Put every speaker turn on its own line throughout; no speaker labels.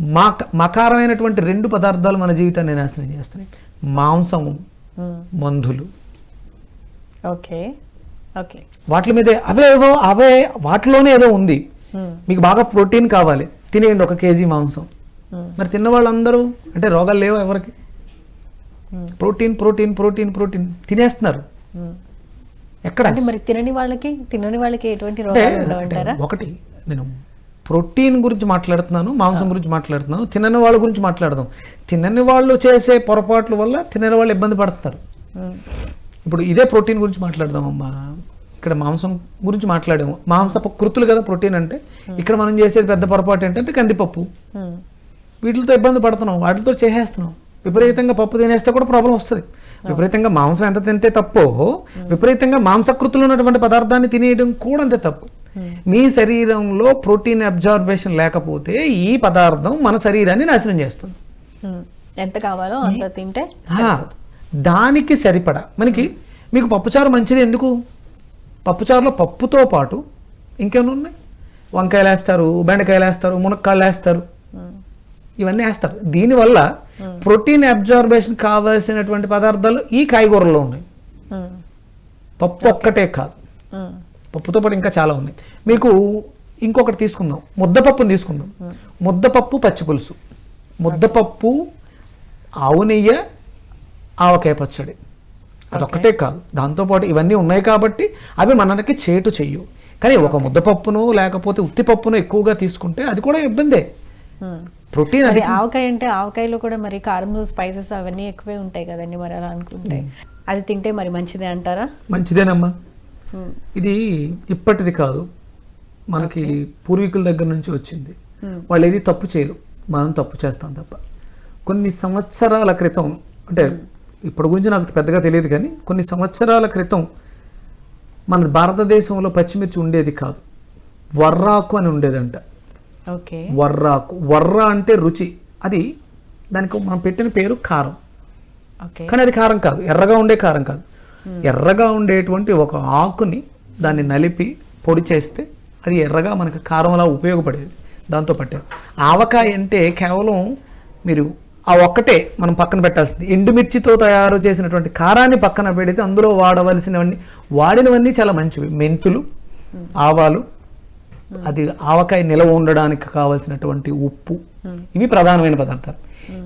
మాక మకారమైనటువంటి రెండు పదార్థాలు మన జీవితాన్ని నాశనం చేస్తున్నాయి. మాంసము మందులు.
ఓకే. ఓకే.
వాటి మీద అవే ఏదో అవే వాటిలోనే ఏదో ఉంది. మీకు బాగా ప్రోటీన్ కావాలి. తినేయండి ఒక కేజీ మాంసం. మరి తిన్న వాళ్ళందరూ అంటే రోగాలు లేవు ఎవరికి? Protein protein protein protein. తినేస్తున్నారు. ఎక్కడ?
అంటే మరి తినని వాళ్ళకి తినని వాళ్ళకి ఎటువంటి రోగాలు
ఒకటి నేను ప్రోటీన్ గురించి మాట్లాడుతున్నాను మాంసం గురించి మాట్లాడుతున్నాను తినని వాళ్ళ గురించి మాట్లాడదాం. తినని వాళ్ళు చేసే పొరపాట్ల వల్ల తినని వాళ్ళు ఇబ్బంది పడుతున్నారు
మ్మ్.
ఇప్పుడు ఇదే ప్రోటీన్ గురించి మాట్లాడదాం అమ్మా ఇక్కడ మాంసం గురించి మాట్లాడాము. మాంసపు కృతులు కదా ప్రోటీన్ అంటే? ఇక్కడ మనం చేసేది పెద్ద పొరపాటు ఏంటంటే కందిపప్పు.
మ్మ్.
వీటితో ఇబ్బంది పడుతున్నాం వాటితో చేసేస్తున్నాం. విపరీతంగా పప్పు తినేస్తే కూడా ప్రాబ్లం వస్తుంది. విపరీతంగా మాంసం ఎంత తింటే తప్పో విపరీతంగా మాంసకృతులు ఉన్నటువంటి పదార్థాన్ని తినేయడం కూడా అంతే తప్పు. మీ శరీరంలో ప్రోటీన్ అబ్జార్బేషన్ లేకపోతే ఈ పదార్థం మన శరీరాన్ని నాశనం చేస్తుంది.
ఎంత కావాలో అంత తింటే
దానికి సరిపడా. మనకి మీకు పప్పుచారు మంచిది ఎందుకు? పప్పుచారులో పప్పుతో పాటు ఇంకేమైనా ఉన్నాయి? వంకాయలు వేస్తారు బెండకాయలు వేస్తారు మునక్కాయలు వేస్తారు. ఇవన్నీ వేస్తారు. దీనివల్ల ప్రోటీన్ అబ్జార్బేషన్ కావాల్సినటువంటి పదార్థాలు ఈ కాయగూరలో ఉన్నాయి. పప్పు ఒక్కటే కాదు. పప్పుతో పాటు ఇంకా చాలా ఉన్నాయి. మీకు ఇంకొకటి తీసుకుందాం. ముద్దపప్పుని తీసుకుందాం. ముద్దపప్పు పచ్చి పులుసు ముద్దపప్పు ఆవు నెయ్యి ఆవకాయ పచ్చడి. అదొక్కటే కాదు. దాంతోపాటు ఇవన్నీ ఉన్నాయి కాబట్టి అవి మనకి చేటు చెయ్యు. కానీ ఒక ముద్దపప్పును లేకపోతే ఉత్తిపప్పును ఎక్కువగా తీసుకుంటే అది కూడా ఇబ్బందే. ప్రోటీన్ అది
ఆవకాయ అంటే ఆవకాయలో కూడా మరి కారం స్పైసెస్ అవన్నీ ఎక్కువే ఉంటాయి కదండి మరి అలా అనుకుంటే. అది తింటే మరి మంచిదే అంటారా?
మంచిదేనమ్మా.
మ్మ్.
ఇది ఇప్పటిది కాదు. మనకి పూర్వీకుల దగ్గర నుంచి వచ్చింది. వాళ్ళు ఏది తప్పు చేయరు. మనం తప్పు చేస్తాం తప్ప. కొన్ని సంవత్సరాల క్రితం అంటే ఇప్పటి గురించి నాకు పెద్దగా తెలియదు కానీ కొన్ని సంవత్సరాల క్రితం మన భారతదేశంలో పచ్చిమిర్చి ఉండేది కాదు. వర్రాకు అని ఉండేదంట.
ఓకే.
వర్రాకు. వర్ర అంటే రుచి. అది దానికి మనం పెట్టిన పేరు కారం. కానీ అది కారం కాదు. ఎర్రగా ఉండే కారం కాదు. ఎర్రగా ఉండేటువంటి ఒక ఆకుని దాన్ని నలిపి పొడి చేస్తే అది ఎర్రగా మనకు కారంలా ఉపయోగపడేది. దాంతో పట్టారు ఆవకాయ అంటే కేవలం మీరు ఆ ఒక్కటే మనం పక్కన పెట్టాల్సింది. ఎండుమిర్చితో తయారు చేసినటువంటి కారాన్ని పక్కన పెడితే అందులో వాడవలసినవన్నీ వాడినవన్నీ చాలా మంచివి. మెంతులు ఆవాలు అది ఆవకాయ నిలవ ఉండడానికి కావాల్సినటువంటి ఉప్పు ఇవి ప్రధానమైన పదార్థాలు.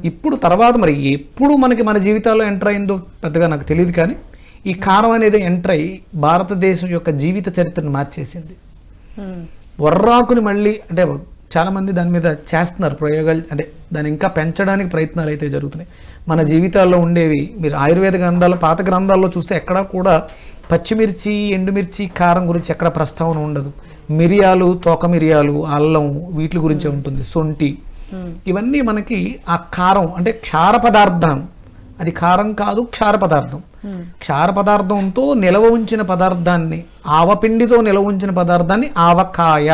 ఇప్పుడు తర్వాత మరి ఎప్పుడు మనకి మన జీవితాల్లో ఎంటర్ అయిందో పెద్దగా నాకు తెలియదు కానీ ఈ కారం అనేది ఎంటర్ అయ్యి భారతదేశం యొక్క జీవిత చరిత్రను మార్చేసింది. వర్రాకుని మళ్ళీ అంటే చాలా మంది దాని మీద చేస్తున్నారు ప్రయోగాలు. అంటే దాన్ని ఇంకా పెంచడానికి ప్రయత్నాలు అయితే జరుగుతున్నాయి. మన జీవితాల్లో ఉండేవి మీరు ఆయుర్వేద గ్రంథాలు పాత గ్రంథాల్లో చూస్తే ఎక్కడా కూడా పచ్చిమిర్చి ఎండుమిర్చి కారం గురించి ఎక్కడ ప్రస్తావన ఉండదు. మిరియాలు తోక మిరియాలు అల్లం వీటి గురించే ఉంటుంది. సొంటి. ఇవన్నీ మనకి ఆ కారం అంటే క్షార పదార్థం అది కారం కాదు క్షార పదార్థం. క్షార పదార్థంతో నిలవ ఉంచిన పదార్థాన్ని ఆవపిండితో నిలవ ఉంచిన పదార్థాన్ని ఆవకాయ.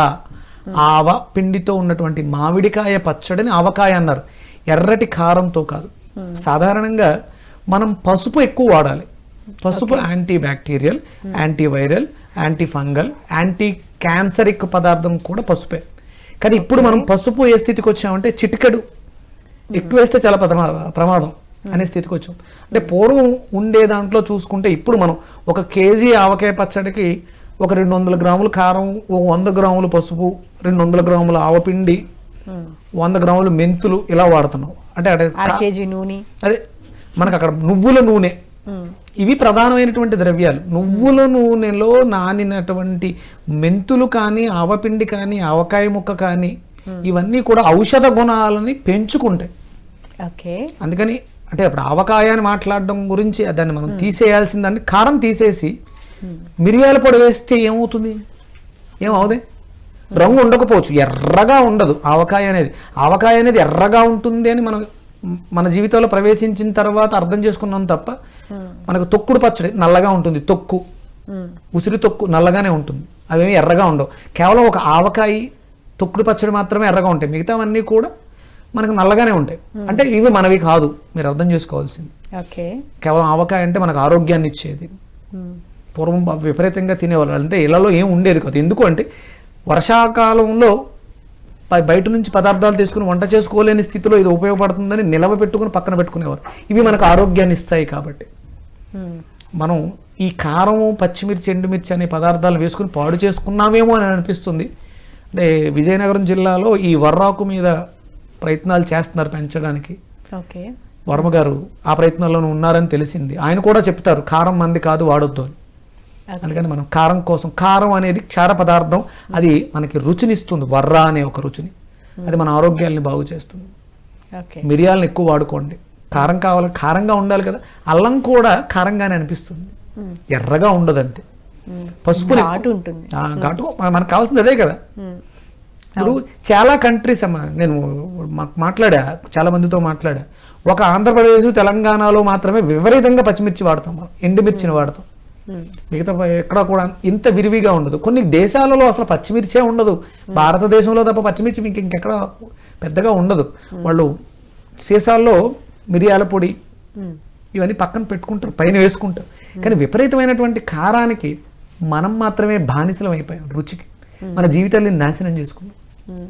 ఆవ పిండితో ఉన్నటువంటి మామిడికాయ పచ్చడిని ఆవకాయ అన్నారు. ఎర్రటి కారంతో కాదు. సాధారణంగా మనం పసుపు ఎక్కువ వాడాలి. పసుపు anti bacterial anti viral anti fungal anti క్యాన్సరిక్ పదార్థం కూడా పసుపే. కానీ ఇప్పుడు మనం పసుపు ఏ స్థితికి వచ్చామంటే చిటికెడు. ఎక్కువ వేస్తే చాలా ప్రమా- ప్రమాదం. అనే స్థితికి వచ్చాం. అంటే పూర్వం ఉండే దాంట్లో చూసుకుంటే ఇప్పుడు మనం ఒక కేజీ ఆవకాయ పచ్చడికి ఒక రెండు వందల గ్రాములు కారం ఒక వంద గ్రాములు పసుపు రెండు వందల గ్రాముల ఆవపిండి వంద గ్రాములు మెంతులు ఇలా వాడుతున్నాం. అంటే అదే
నూనె.
అదే మనకు అక్కడ నువ్వుల నూనె.
మ్మ్.
ఇవి ప్రధానమైనటువంటి ద్రవ్యాలు. నువ్వుల నూనెలో నానినటువంటి మెంతులు కానీ ఆవపిండి కానీ ఆవకాయ ముక్క కానీ ఇవన్నీ కూడా ఔషధ గుణాలని పెంచుకుంటాయి.
ఓకే.
అందుకని అంటే ఇప్పుడు ఆవకాయ అని మాట్లాడడం గురించి దాన్ని మనం తీసేయాల్సిందని కారం తీసేసి మిరియాల పొడి వేస్తే ఏమవుతుంది? ఏమవుదే రంగు ఉండకపోవచ్చు. ఎర్రగా ఉండదు ఆవకాయ అనేది. ఆవకాయ అనేది ఎర్రగా ఉంటుంది అని మనం మన జీవితంలో ప్రవేశించిన తర్వాత అర్థం చేసుకున్నాం తప్ప మనకు తొక్కుడు పచ్చడి నల్లగా ఉంటుంది. తొక్కు. ఉసిరి తొక్కు నల్లగానే ఉంటుంది. అవేమి ఎర్రగా ఉండవు. కేవలం ఒక ఆవకాయ తొక్కుడు పచ్చడి మాత్రమే ఎర్రగా ఉంటాయి. మిగతావన్నీ కూడా మనకు నల్లగానే ఉంటాయి. అంటే ఇవి మనవి కాదు. మీరు అర్థం చేసుకోవాల్సింది.
ఓకే.
కేవలం ఆవకాయ అంటే మనకు ఆరోగ్యాన్ని ఇచ్చేది.
మ్మ్.
పూర్వం విపరీతంగా తినేవాళ్ళు. అంటే ఇళ్ళలో ఏం ఉండేది కాదు. ఎందుకు అంటే వర్షాకాలంలో బయట నుంచి పదార్థాలు తీసుకుని వంట చేసుకోలేని స్థితిలో ఇది ఉపయోగపడుతుందని నిలవ పెట్టుకుని పక్కన పెట్టుకునేవారు. ఇవి మనకు ఆరోగ్యాన్ని ఇస్తాయి కాబట్టి.
మ్మ్.
మనం ఈ కారము పచ్చిమిర్చి ఎండుమిర్చి అనే పదార్థాలు వేసుకుని పాడు చేసుకున్నామేమో అని అనిపిస్తుంది. అంటే విజయనగరం జిల్లాలో ఈ వర్రాకు మీద ప్రయత్నాలు చేస్తున్నారు పెంచడానికి.
ఓకే.
వర్మ గారు ఆ ప్రయత్నాల్లోనూ ఉన్నారని తెలిసింది. ఆయన కూడా చెప్తారు కారం మంది కాదు వాడొద్దు అని. అందుకని మనం కారం కోసం కారం అనేది క్షార పదార్థం అది మనకి రుచినిస్తుంది వర్ర అనే ఒక రుచిని. అది మన ఆరోగ్యాల్ని బాగు చేస్తుంది. మిరియాలను ఎక్కువ వాడుకోండి. కారం కావాలి కారంగా ఉండాలి కదా. అల్లం కూడా కారంగానే అనిపిస్తుంది. ఎర్రగా ఉండదు అంతే పసుపు
ఘాటు ఉంటుంది.
ఘాటు. మన- మనకు కావాల్సింది అదే కదా. ఇప్పుడు చాలా కంట్రీస్ అమ్మా నేను మాట్లాడా చాలా మందితో మాట్లాడా. ఒక ఆంధ్రప్రదేశ్ తెలంగాణలో మాత్రమే విపరీతంగా పచ్చిమిర్చి వాడతాం మనం ఎండుమిర్చిని వాడతాం. మిగతా ఎక్కడ కూడా ఇంత విరివిగా ఉండదు. కొన్ని దేశాలలో అసలు పచ్చిమిర్చే ఉండదు. భారతదేశంలో తప్ప పచ్చిమిర్చి మీకు ఇంకెక్కడ పెద్దగా ఉండదు. వాళ్ళు సీసాల్లో మిరియాల పొడి. ఇవన్నీ పక్కన పెట్టుకుంటారు పైన వేసుకుంటారు. కానీ విపరీతమైనటువంటి కారానికి మనం మాత్రమే బానిసలం అయిపోయాం రుచికి. మన జీవితాన్ని నాశనం చేసుకున్నాం.